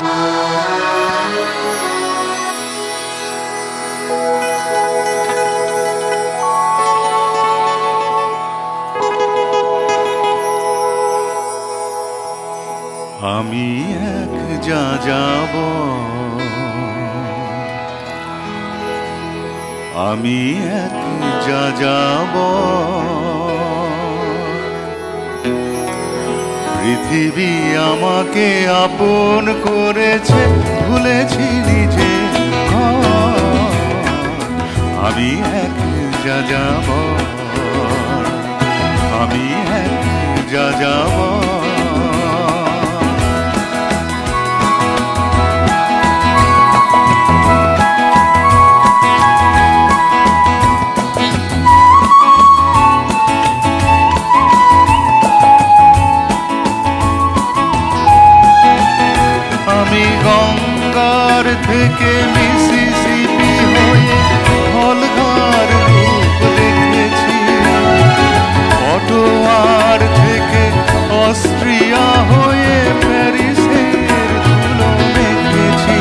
আমি এক যা যাব। আমি এক যা যাব। পৃথিবী আমাকে আপন করেছে ভুলেছি নিজে। আমি এক যা যাব আমি এক যা যাব গঙ্গার থেকে মিসিসিপি হয়ে হলঘর রূপ দেখেছি। অটোয়ার থেকে অস্ট্রিয়া হয়ে প্যারিসের ধুলো মেখেছি।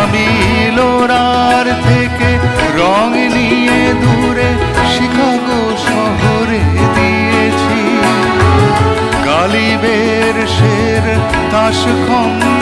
আমি লোরার থেকে রং নিয়ে দূরে শিকাগো শহরে দিয়েছি। গালিবের শের তাস খন্দে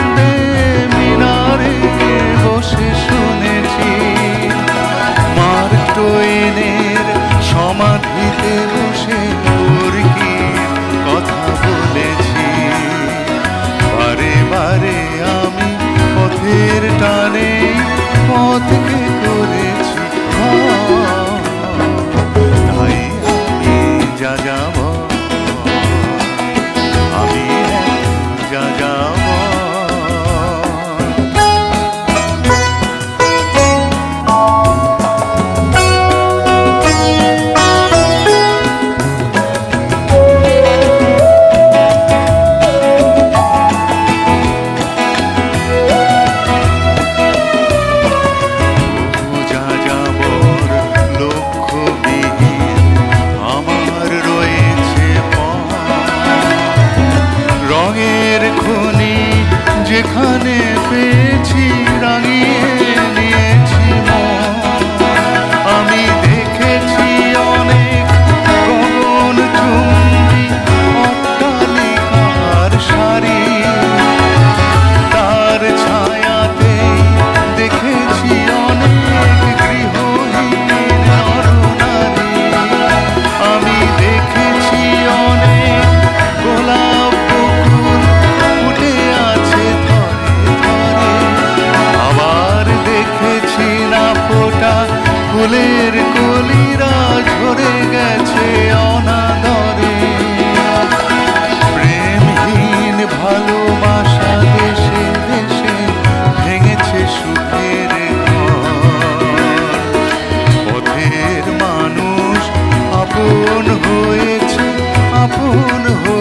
কলিরা ঝরে গেছে অনাদরে প্রেমহীন ভালোবাসা দেশে দেশে ভেঙেছে সুখের। পথের মানুষ আপন হয়েছে আপন হয়েছে